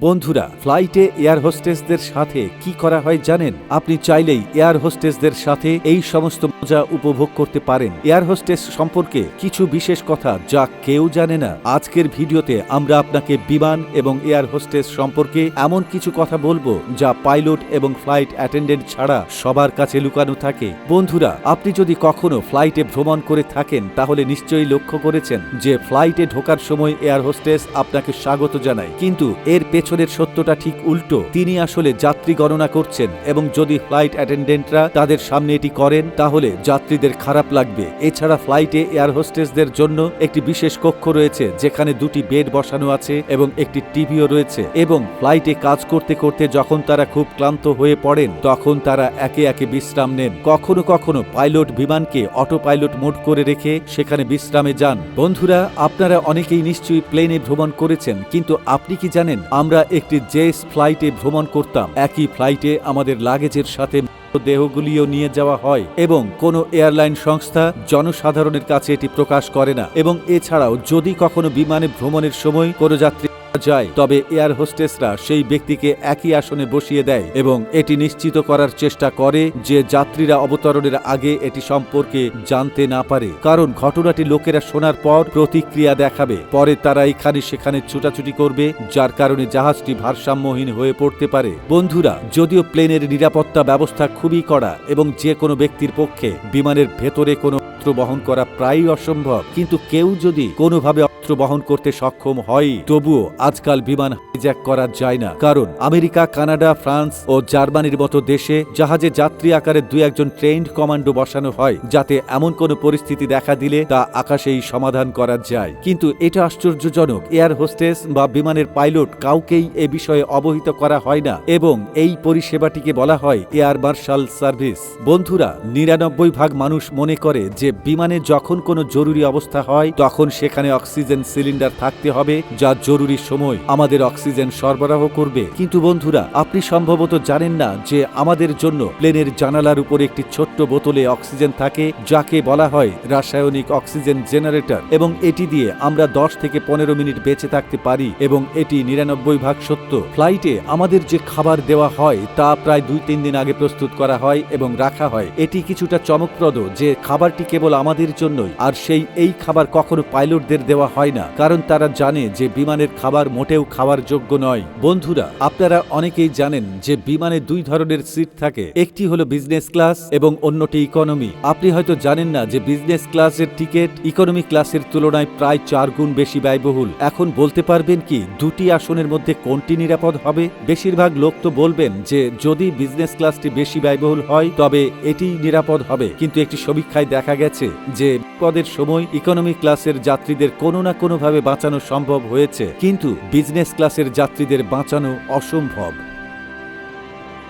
বন্ধুরা ফ্লাইটে এয়ার হোস্টেসদের সাথে কি করা হয় জানেন? আপনি চাইলেই এয়ার হোস্টেসদের সাথে এই সমস্ত মজা উপভোগ করতে পারেন এয়ার হোস্টেস সম্পর্কে কিছু বিশেষ কথা যা কেউ জানে না। আজকের ভিডিওতে আমরা আপনাকে বিমান এবং এয়ার হোস্টেস সম্পর্কে এমন কিছু কথা বলব যা পাইলট এবং ফ্লাইট অ্যাটেন্ডেন্ট ছাড়া সবার কাছে লুকানো থাকে। বন্ধুরা, আপনি যদি কখনো ফ্লাইটে ভ্রমণ করে থাকেন, তাহলে নিশ্চয়ই লক্ষ্য করেছেন যে ফ্লাইটে ঢোকার সময় এয়ার হোস্টেস আপনাকে স্বাগত জানায়। কিন্তু এর পেছনের সত্যটা ঠিক উল্টো। তিনি আসলে যাত্রী গণনা করছেন এবং যদি ফ্লাইট অ্যাটেন্ডেন্টরা তাদের সামনে এটি করেন, তাহলে যাত্রীদের খারাপ লাগবে। এছাড়া ফ্লাইটে এয়ার হোস্টেসদের জন্য একটি বিশেষ কক্ষ রয়েছে, যেখানে দুটি বেড বসানো আছে এবং একটি টিভিও রয়েছে এবং ফ্লাইটে কাজ করতে করতে যখন তারা খুব ক্লান্ত হয়ে পড়েন, তখন তারা একে একে বিশ্রাম নেন। কখনো কখনো পাইলট বিমানকে অটো পাইলট মোড করে রেখে সেখানে বিশ্রামে যান। বন্ধুরা, আপনারা অনেকেই নিশ্চয়ই প্লেনে ভ্রমণ করেছেন, কিন্তু আপনি কি জানেন? আমরা একটি জেস ফ্লাইটে ভ্রমণ করতাম। একই ফ্লাইটে আমাদের লাগেজের সাথে দেহগুলিও নিয়ে যাওয়া হয় এবং কোনো এয়ারলাইন সংস্থা জনসাধারণের কাছে এটি প্রকাশ করে না। এবং এছাড়াও যদি কখনো বিমানে ভ্রমণের সময় কোনো যাত্রী যায়, তবে এয়ার হোস্টেসরা সেই ব্যক্তিকে একই আসনে বসিয়ে দেয় এবং এটি নিশ্চিত করার চেষ্টা করে যে যাত্রীরা অবতরণের আগে এটি সম্পর্কে জানতে না পারে। কারণ ঘটনাটি লোকেরা শোনার পর প্রতিক্রিয়া দেখাবে। পরে তারা এখানে সেখানে ছুটাছুটি করবে, যার কারণে জাহাজটি ভারসাম্যহীন হয়ে পড়তে পারে। বন্ধুরা, যদিও প্লেনের নিরাপত্তা ব্যবস্থা খুবই কড়া এবং যে কোনো ব্যক্তির পক্ষে বিমানের ভেতরে কোনো বহন করা প্রায়ই অসম্ভব, কিন্তু কেউ যদি কোনোভাবে অস্ত্র বহন করতে সক্ষম হয় তবুও আজকাল বিমান হাইজ্যাক করা যায় না। কারণ আমেরিকা, কানাডা, ফ্রান্স ও জার্মানির মতো দেশে জাহাজে যাত্রী আকারে দুই একজন ট্রেন্ড কমান্ডো বসানো হয়, যাতে এমন কোনো পরিস্থিতি দেখা দিলে তা আকাশেই সমাধান করা যায়। কিন্তু এটা আশ্চর্যজনক, এয়ার হোস্টেস বা বিমানের পাইলট কাউকেই এ বিষয়ে অবহিত করা হয় না এবং এই পরিষেবাটিকে বলা হয় এয়ার মার্শাল সার্ভিস। বন্ধুরা, নিরানব্বই ভাগ মানুষ মনে করে যে বিমানে যখন কোনো জরুরি অবস্থা হয়, তখন সেখানে অক্সিজেন সিলিন্ডার থাকতে হবে যা জরুরি সময় আমাদের অক্সিজেন সরবরাহ করবে। কিন্তু বন্ধুরা, আপনি সম্ভবত জানেন না যে আমাদের জন্য প্লেনের জানালার উপর একটি ছোট্ট বোতলে অক্সিজেন থাকে, যাকে বলা হয় রাসায়নিক অক্সিজেন জেনারেটর। এবং এটি দিয়ে আমরা দশ থেকে পনেরো মিনিট বেঁচে থাকতে পারি এবং এটি নিরানব্বই ভাগ সত্য। ফ্লাইটে আমাদের যে খাবার দেওয়া হয়, তা প্রায় দুই তিন দিন আগে প্রস্তুত করা হয় এবং রাখা হয়। এটি কিছুটা চমকপ্রদ যে খাবারটি কেবল আমাদের জন্যই, আর সেই এই খাবার কখনো পাইলটদের দেওয়া হয় না, কারণ তারা জানে যে বিমানের খাবার মোটেও খাওয়ার যোগ্য নয়। বন্ধুরা, আপনারা অনেকেই জানেন যে বিমানে দুই ধরনের সিট থাকে, একটি হলো বিজনেস ক্লাস এবং অন্যটি ইকোনমি আপনি হয়তো জানেন না যে বিজনেস ক্লাসের টিকিট ইকোনমি ক্লাসের তুলনায় প্রায় চার গুণ বেশি ব্যয়বহুল। এখন বলতে পারবেন কি, দুটি আসনের মধ্যে কোনটি নিরাপদ হবে? বেশিরভাগ লোক তো বলবেন যে যদি বিজনেস ক্লাসটি বেশি ব্যয়বহুল হয়, তবে এটি নিরাপদ হবে। কিন্তু একটি সমীক্ষায় দেখা গেছে যে বিপদের সময় ইকোনমি ক্লাসের যাত্রীদের কোনো না কোনোভাবে বাঁচানো সম্ভব হয়েছে কিন্তু বিজনেস ক্লাসের যাত্রীদের বাঁচানো অসম্ভব।